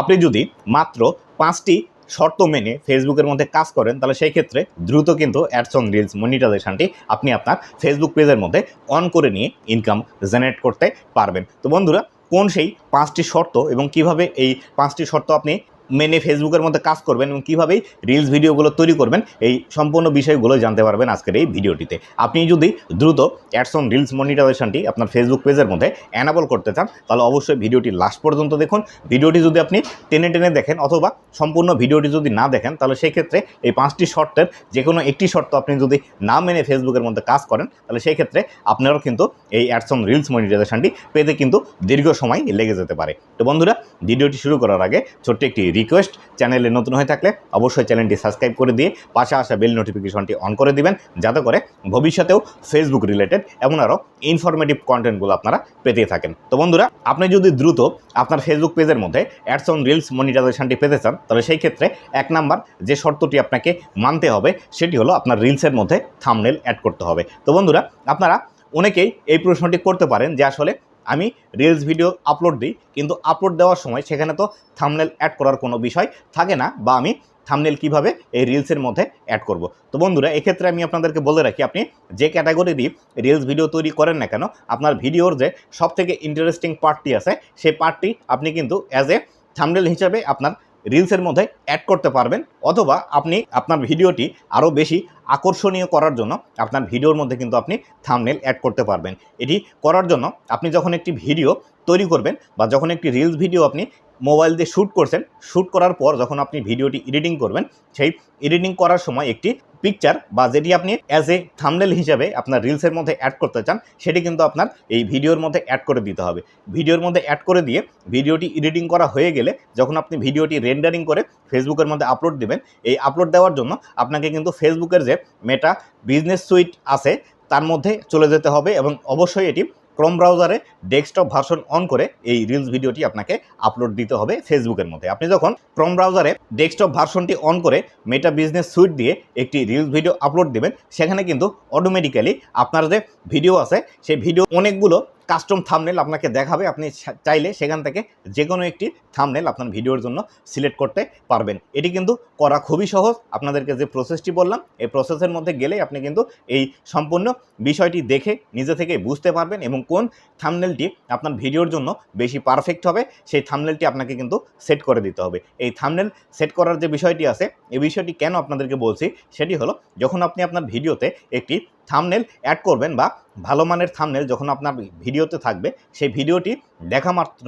আপনি যদি মাত্র পাঁচটি শর্ত মেনে ফেসবুকের মধ্যে কাজ করেন, তাহলে সেই ক্ষেত্রে দ্রুত কিন্তু অ্যাডস অন রিলস মনিটাইজেশনটি আপনি আপনার ফেসবুক পেজের মধ্যে অন করে নিয়ে ইনকাম জেনারেট করতে পারবেন। তো বন্ধুরা, কোন সেই পাঁচটি শর্ত এবং কীভাবে এই পাঁচটি শর্ত আপনি মেনে ফেসবুকের মধ্যে কাজ করবেন এবং কীভাবেই রিলস ভিডিওগুলো তৈরি করবেন, এই সম্পূর্ণ বিষয়গুলো জানতে পারবেন আজকের এই ভিডিওটিতে আপনি যদি দ্রুত অ্যাডস অন রিলস মনিটাইজেশনটি আপনার ফেসবুক পেজের মধ্যে অ্যানাবল করতে চান, তাহলে অবশ্যই ভিডিওটি লাস্ট পর্যন্ত দেখুন। ভিডিওটি যদি আপনি টেনে টেনে দেখেন অথবা সম্পূর্ণ ভিডিওটি যদি না দেখেন, তাহলে সেই ক্ষেত্রে এই পাঁচটি শর্তের যে কোনো একটি শর্ত আপনি যদি না মেনে ফেসবুকের মধ্যে কাজ করেন, তাহলে সেই ক্ষেত্রে আপনারও কিন্তু এই অ্যাডস অন রিলস মনিটাইজেশনটি পেতে কিন্তু দীর্ঘ সময় লেগে যেতে পারে। তো বন্ধুরা ভিডিওটি শুরু করার আগে ছোট্ট একটি রিকোয়েস্ট চ্যানেলে নতুন হয়ে থাকলে অবশ্যই চ্যানেলটি সাবস্ক্রাইব করে দিয়ে পাশে আসা বেল নোটিফিকেশনটি অন করে দিবেন, যাতে করে ভবিষ্যতেও ফেসবুক রিলেটেড এমন আরও ইনফরমেটিভ কন্টেন্টগুলো আপনারা পেতে থাকেন। তো বন্ধুরা, আপনি যদি দ্রুত আপনার ফেসবুক পেজের মধ্যে অ্যাডস অন রিলস মনিটাইজেশনটি পেতে চান, তাহলে সেই ক্ষেত্রে এক নাম্বার যে শর্তটি আপনাকে মানতে হবে, সেটি হলো আপনার রিলসের মধ্যে থামনেল অ্যাড করতে হবে। তো বন্ধুরা, আপনারা অনেকেই এই প্রশ্নটি করতে পারেন যে আসলে আমি রিলস ভিডিও আপলোড দিই, কিন্তু আপলোড দেওয়ার সময় সেখানে তো থামনেল অ্যাড করার কোনো বিষয় থাকে না বা আমি থামনেল কীভাবে এই রিলসের মধ্যে অ্যাড করব। তো বন্ধুরা, এক্ষেত্রে আমি আপনাদেরকে বলে রাখি, আপনি যে ক্যাটাগরিরই রিলস ভিডিও তৈরি করেন না কেন, আপনার ভিডিওর যে সব থেকে ইন্টারেস্টিং পার্টটি আছে, সেই পার্টটি আপনি কিন্তু অ্যাজ এ থামনেল হিসাবে আপনার রিলসের মধ্যে অ্যাড করতে পারবেন, অথবা আপনি আপনার ভিডিওটি আরও বেশি আকর্ষণীয় করার জন্য আপনার ভিডিওর মধ্যে কিন্তু আপনি থামনেল অ্যাড করতে পারবেন। এটি করার জন্য আপনি যখন একটি ভিডিও তৈরি করবেন বা যখন একটি রিলস ভিডিও আপনি মোবাইল দিয়ে শ্যুট করছেন শ্যুট করার পর যখন আপনি ভিডিওটি এডিটিং করবেন, সেই এডিটিং করার সময় একটি পিকচার বা যেটি আপনি অ্যাজ এ থামনেল হিসাবে আপনার রিলসের মধ্যে অ্যাড করতে চান, সেটি কিন্তু আপনার এই ভিডিওর মধ্যে অ্যাড করে দিতে হবে। ভিডিওর মধ্যে অ্যাড করে দিয়ে ভিডিওটি এডিটিং করা হয়ে গেলে যখন আপনি ভিডিওটি রেন্ডারিং করে ফেসবুকের মধ্যে আপলোড দেবেন, এই আপলোড দেওয়ার জন্য আপনাকে কিন্তু ফেসবুকের যে মেটা বিজনেস সুইট আছে, তার মধ্যে চলে যেতে হবে এবং অবশ্যই এটি ক্রোম ব্রাউজারে ডেস্কটপ ভার্সন অন করে এই রিলস ভিডিওটি আপনাকে আপলোড দিতে হবে ফেসবুকের মধ্যে। আপনি যখন ক্রোম ব্রাউজারে ডেস্কটপ ভার্সনটি অন করে মেটা বিজনেস সুইট দিয়ে একটি রিলস ভিডিও আপলোড দেবেন, সেখানে কিন্তু অটোমেটিক্যালি আপনার যে ভিডিও আছে, সেই ভিডিও অনেকগুলো কাস্টম থামনেল আপনাকে দেখাবে। আপনি চাইলে সেখান থেকে যে কোনো একটি থামনেল আপনার ভিডিওর জন্য সিলেক্ট করতে পারবেন। এটি কিন্তু করা খুবই সহজ। আপনাদেরকে যে প্রসেসটি বললাম, এই প্রসেসের মধ্যে গেলেই আপনি কিন্তু এই সম্পূর্ণ বিষয়টি দেখে নিজে থেকে বুঝতে পারবেন এবং কোন থামনেলটি আপনার ভিডিওর জন্য বেশি পারফেক্ট হবে, সেই থামনেলটি আপনাকে কিন্তু সেট করে দিতে হবে। এই থামনেল সেট করার যে বিষয়টি আছে, এই বিষয়টি কেন আপনাদেরকে বলছি, সেটি হলো যখন আপনি আপনার ভিডিওতে একটি থামনেল অ্যাড করবেন বা ভালো মানের থামনেল যখন আপনার ভিডিওতে থাকবে, সেই ভিডিওটি দেখা মাত্র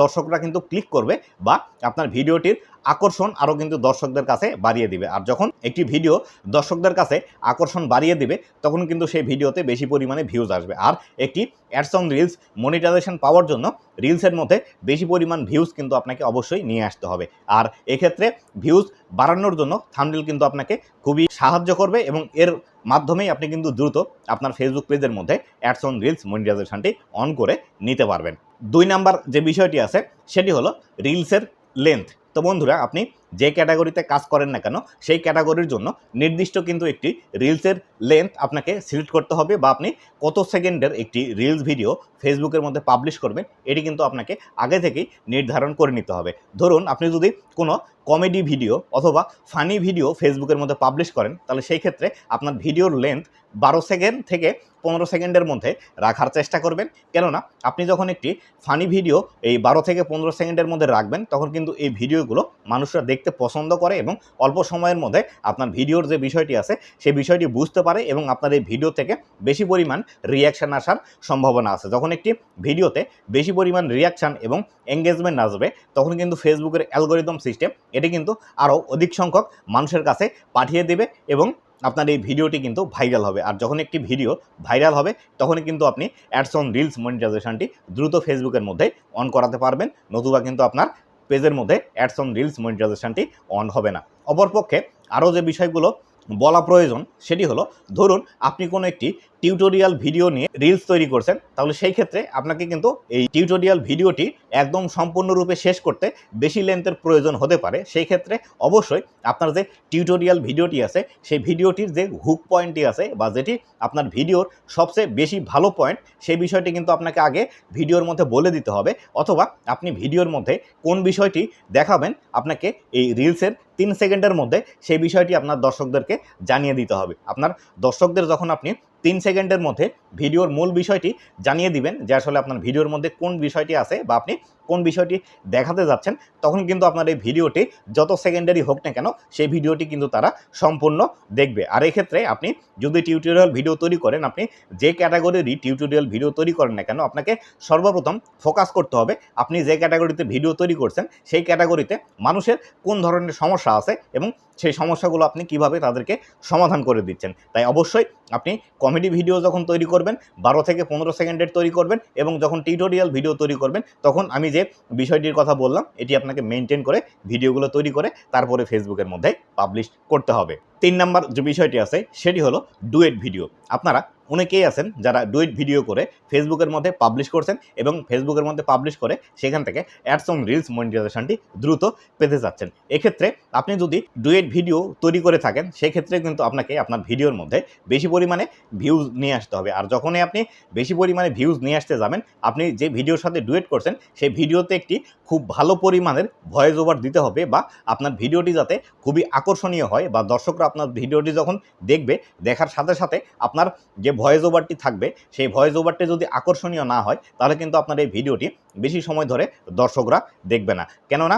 দর্শকরা কিন্তু ক্লিক করবে বা আপনার ভিডিওটির আকর্ষণ আরও কিন্তু দর্শকদের কাছে বাড়িয়ে দিবে। আর যখন একটি ভিডিও দর্শকদের কাছে আকর্ষণ বাড়িয়ে দিবে, তখন কিন্তু সেই ভিডিওতে বেশি পরিমাণে ভিউজ আসবে। আর একটি অ্যাডসং রিলস মনিটাইজেশন পাওয়ার জন্য রিলসের মধ্যে বেশি পরিমাণ ভিউজ কিন্তু আপনাকে অবশ্যই নিয়ে আসতে হবে। আর এক্ষেত্রে ভিউজ বাড়ানোর জন্য থামনেল কিন্তু আপনাকে খুবই সাহায্য করবে এবং এর মাধ্যমেই আপনি কিন্তু দ্রুত আপনার ফেসবুক পেজের মধ্যে অ্যাডস অন রিলস মনিটাইজেশনটি অন করে নিতে পারবেন। দুই নাম্বার যে বিষয়টি আছে, সেটি হলো রিলসের লেন্থ তো বন্ধুরা, আপনি যে ক্যাটাগরিতে কাজ করেন না কেন, সেই ক্যাটাগরির জন্য নির্দিষ্ট কিন্তু একটি রিলসের লেন্থ আপনাকে সিলেক্ট করতে হবে বা আপনি কত সেকেন্ডের একটি রিলস ভিডিও ফেসবুকের মধ্যে পাবলিশ করবেন, এটি কিন্তু আপনাকে আগে থেকেই নির্ধারণ করে নিতে হবে। ধরুন আপনি যদি কোনো কমেডি ভিডিও অথবা ফানি ভিডিও ফেসবুকের মধ্যে পাবলিশ করেন, তাহলে সেই ক্ষেত্রে আপনার ভিডিওর লেন্থ বারো সেকেন্ড থেকে পনেরো সেকেন্ডের মধ্যে রাখার চেষ্টা করবেন। কেননা আপনি যখন একটি ফানি ভিডিও এই বারো থেকে পনেরো সেকেন্ডের মধ্যে রাখবেন, তখন কিন্তু এই ভিডিওগুলো মানুষরা দেখতে পছন্দ করে এবং অল্প সময়ের মধ্যে আপনার ভিডিওর যে বিষয়টি আছে, সেই বিষয়টি বুঝতে পারে এবং আপনার এই ভিডিও থেকে বেশি পরিমাণ রিয়াকশান আসার সম্ভাবনা আছে। যখন একটি ভিডিওতে বেশি পরিমাণ রিয়াকশান এবং এঙ্গেজমেন্ট আসবে, তখন কিন্তু ফেসবুকের অ্যালগোরিদম সিস্টেম এটি কিন্তু আরও অধিক সংখ্যক মানুষের কাছে পাঠিয়ে দেবে এবং আপনার এই ভিডিওটি কিন্তু ভাইরাল হবে। আর যখন একটি ভিডিও ভাইরাল হবে তখনই কিন্তু আপনি অ্যাডস অন রিলস মনিটাইজেশনটি দ্রুত ফেসবুকের মধ্যে অন করাতে পারবেন। নতুবা কিন্তু আপনার পেজের মধ্যে অ্যাডস অন রিলস মনিটাইজেশনটি অন হবে না। অপরপক্ষে আরও যে বিষয়গুলো বলা প্রয়োজন, সেটি হলো, ধরুন আপনি কোনো একটি টিউটোরিয়াল ভিডিও নিয়ে রিলস তৈরি করছেন, তাহলে সেই ক্ষেত্রে আপনাকে কিন্তু এই টিউটোরিয়াল ভিডিওটি একদম সম্পূর্ণরূপে শেষ করতে বেশি লেন্থের প্রয়োজন হতে পারে। সেই ক্ষেত্রে অবশ্যই আপনার যে টিউটোরিয়াল ভিডিওটি আছে, সেই ভিডিওটির যে হুক পয়েন্টটি আছে বা যেটি আপনার ভিডিওর সবচেয়ে বেশি ভালো পয়েন্ট সেই বিষয়টি কিন্তু আপনাকে আগে ভিডিওর মধ্যে বলে দিতে হবে। অথবা আপনি ভিডিওর মধ্যে কোন বিষয়টি দেখাবেন, আপনাকে এই রিলসের তিন সেকেন্ডের মধ্যে সেই বিষয়টি আপনার দর্শকদেরকে জানিয়ে দিতে হবে। আপনার দর্শকদের যখন আপনি তিন সেকেন্ডের মধ্যে ভিডিওর মূল বিষয়টি জানিয়ে দিবেন যে আসলে আপনার ভিডিওর মধ্যে কোন বিষয়টি আছে বা আপনি কোন বিষয়টি দেখাতে যাচ্ছেন, তখন কিন্তু আপনার এই ভিডিওটি যত সেকেন্ডারি হোক না কেন, সেই ভিডিওটি কিন্তু তারা সম্পূর্ণ দেখবে। আর এক্ষেত্রে আপনি যদি টিউটোরিয়াল ভিডিও তৈরি করেন, আপনি যে ক্যাটাগরিরই টিউটোরিয়াল ভিডিও তৈরি করেন না কেন, আপনাকে সর্বপ্রথম ফোকাস করতে হবে আপনি যে ক্যাটাগরিতে ভিডিও তৈরি করছেন, সেই ক্যাটাগরিতে মানুষের কোন ধরনের সমস্যা আছে এবং সেই সমস্যাগুলো আপনি কীভাবে তাদেরকে সমাধান করে দিচ্ছেন। তাই অবশ্যই আপনি কমেডি ভিডিও যখন তৈরি করবেন, বারো থেকে পনেরো সেকেন্ডের তৈরি করবেন এবং যখন টিউটোরিয়াল ভিডিও তৈরি করবেন, তখন আমি যে বিষয়টির কথা বললাম, এটি আপনাকে মেনটেন করে ভিডিওগুলো তৈরি করে তারপরে ফেসবুকের মধ্যে পাবলিশ করতে হবে। তিন নাম্বার যে বিষয়টি আছে, সেটি হলো ডুয়েট ভিডিও। আপনারা অনেকেই আছেন যারা ডুয়েট ভিডিও করে ফেসবুকের মধ্যে পাবলিশ করছেন এবং ফেসবুকের মধ্যে পাবলিশ করে সেখান থেকে অ্যাডস রিলস মনিটাইজেশনটি দ্রুত পেতে যাচ্ছেন এক্ষেত্রে আপনি যদি ডুয়েট ভিডিও তৈরি করে থাকেন, সেক্ষেত্রে কিন্তু আপনাকে আপনার ভিডিওর মধ্যে বেশি পরিমাণে ভিউজ নিয়ে আসতে হবে। আর যখনই আপনি বেশি পরিমাণে ভিউজ নিয়ে আসতে যাবেন, আপনি যে ভিডিওর সাথে ডুয়েট করছেন, সেই ভিডিওতে একটি খুব ভালো পরিমাণের ভয়েস ওভার দিতে হবে বা আপনার ভিডিওটি যাতে খুবই আকর্ষণীয় হয় বা দর্শকরা আপনার ভিডিওটি যখন দেখবে, দেখার সাথে সাথে আপনার যে ভয়েস ওভারটি থাকবে, সেই ভয়েস ওভারটি যদি আকর্ষণীয় না হয়, তাহলে কিন্তু আপনার এই ভিডিওটি বেশি সময় ধরে দর্শকরা দেখবে না। কেননা,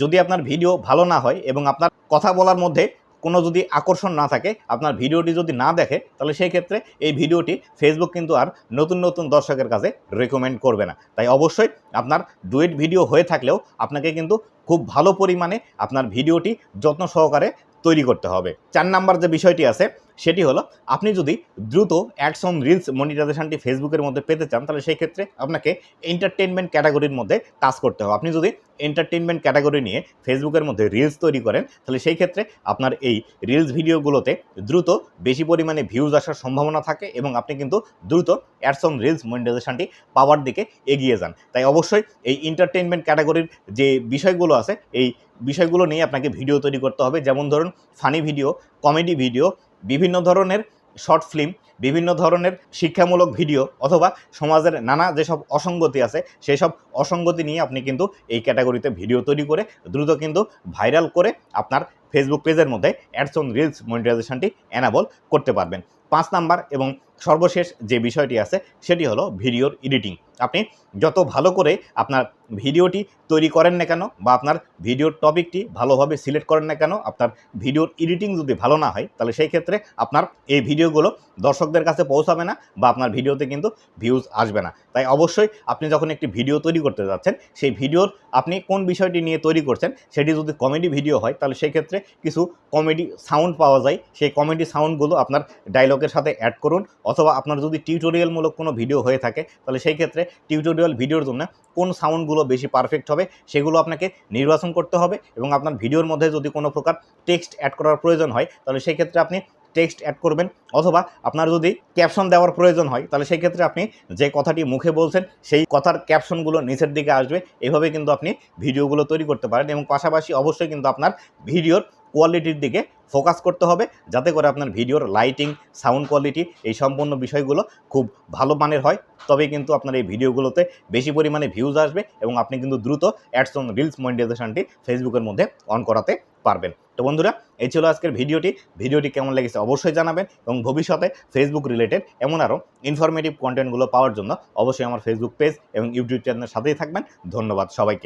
যদি আপনার ভিডিও ভালো না হয় এবং আপনার কথা বলার মধ্যে কোনো যদি আকর্ষণ না থাকে, আপনার ভিডিওটি যদি না দেখে, তাহলে সেই ক্ষেত্রে এই ভিডিওটি ফেসবুক কিন্তু আর নতুন নতুন দর্শকের কাছে রেকমেন্ড করবে না। তাই অবশ্যই আপনার ডুয়েট ভিডিও হয়ে থাকলেও আপনাকে কিন্তু খুব ভালো পরিমাণে আপনার ভিডিওটি যত্ন সহকারে তৈরি করতে হবে। চার নাম্বার যে বিষয়টি আছে সেটি হলো, আপনি যদি দ্রুত অ্যাডস অন রিলস মনিটাইজেশনটি ফেসবুকের মধ্যে পেতে চান, তাহলে সেই ক্ষেত্রে আপনাকে এন্টারটেনমেন্ট ক্যাটাগরির মধ্যে কাজ করতে হবে। আপনি যদি এন্টারটেনমেন্ট ক্যাটাগরি নিয়ে ফেসবুকের মধ্যে রিলস তৈরি করেন, তাহলে সেই ক্ষেত্রে আপনার এই রিলস ভিডিওগুলোতে দ্রুত বেশি পরিমাণে ভিউজ আসার সম্ভাবনা থাকে এবং আপনি কিন্তু দ্রুত অ্যাডস অন রিলস মনিটাইজেশনটি পাওয়ার দিকে এগিয়ে যান। তাই অবশ্যই এই এন্টারটেনমেন্ট ক্যাটাগরির যে বিষয়গুলো আছে, এই বিষয়গুলো নিয়ে আপনাকে ভিডিও তৈরি করতে হবে। যেমন ধরুন ফানি ভিডিও কমেডি ভিডিও বিভিন্ন ধরনের শর্ট ফিল্ম, বিভিন্ন ধরনের শিক্ষামূলক ভিডিও অথবা সমাজের নানা যেসব অসঙ্গতি আছে সেই সব অসঙ্গতি নিয়ে আপনি কিন্তু এই ক্যাটাগরিতে ভিডিও তৈরি করে দ্রুত কিন্তু ভাইরাল করে আপনার ফেসবুক পেজের মধ্যে অ্যাডস অন রিলস মনিটাইজেশনটি অ্যানাবল করতে পারবেন। পাঁচ নাম্বার এবং সর্বশেষ যে বিষয়টি আছে, সেটি হলো ভিডিওর এডিটিং। আপনি যত ভালো করে আপনার ভিডিওটি তৈরি করেন না কেন বা আপনার ভিডিওর টপিকটি ভালোভাবে সিলেক্ট করেন না কেন, আপনার ভিডিওর এডিটিং যদি ভালো না হয়, তাহলে সেই ক্ষেত্রে আপনার এই ভিডিওগুলো দর্শকদের কাছে পৌঁছাবে না বা আপনার ভিডিওতে কিন্তু ভিউজ আসবে না। তাই অবশ্যই আপনি যখন একটি ভিডিও তৈরি করতে যাচ্ছেন, সেই ভিডিওর আপনি কোন বিষয়টি নিয়ে তৈরি করছেন, সেটি যদি কমেডি ভিডিও হয়, তাহলে সেই ক্ষেত্রে কিছু কমেডি সাউন্ড পাওয়া যায়। সেই কমেডি সাউন্ডগুলো আপনার ডায়লগের সাথে অ্যাড করুন অথবা আপনার যদি টিউটোরিয়ালমূলক কোনো ভিডিও হয়ে থাকে, তাহলে সেই ক্ষেত্রে টিউটোরিয়াল ভিডিওর জন্য কোন সাউন্ডগুলো বেশি পারফেক্ট হবে, সেগুলো আপনাকে নির্বাচন করতে হবে এবং আপনার ভিডিওর মধ্যে যদি কোনো প্রকার টেক্সট অ্যাড করার প্রয়োজন হয়, তাহলে সেই ক্ষেত্রে আপনি টেক্সট অ্যাড করবেন। অথবা আপনার যদি ক্যাপশন দেওয়ার প্রয়োজন হয়, তাহলে সেই ক্ষেত্রে আপনি যে কথাটি মুখে বলছেন, সেই কথার ক্যাপশনগুলো নিচের দিকে আসবে। এভাবে কিন্তু আপনি ভিডিওগুলো তৈরি করতে পারেন এবং পাশাপাশি অবশ্যই কিন্তু আপনার ভিডিওর কোয়ালিটির দিকে ফোকাস করতে হবে, যাতে করে আপনার ভিডিওর লাইটিং সাউন্ড কোয়ালিটি এই সম্পূর্ণ বিষয়গুলো খুব ভালো মানের হয়। তবে কিন্তু আপনার এই ভিডিওগুলোতে বেশি পরিমাণে ভিউজ আসবে এবং আপনি কিন্তু দ্রুত অ্যাডস অন রিলস মনিটাইজেশনটি ফেসবুকের মধ্যে অন করাতে পারবেন। তো বন্ধুরা, এই ছিল আজকের ভিডিওটি। ভিডিওটি কেমন লেগেছে অবশ্যই জানাবেন এবং ভবিষ্যতে ফেসবুক রিলেটেড এমন আরও ইনফরমেটিভ কন্টেন্টগুলো পাওয়ার জন্য অবশ্যই আমার ফেসবুক পেজ এবং ইউটিউব চ্যানেলের সাথেই থাকবেন। ধন্যবাদ সবাইকে।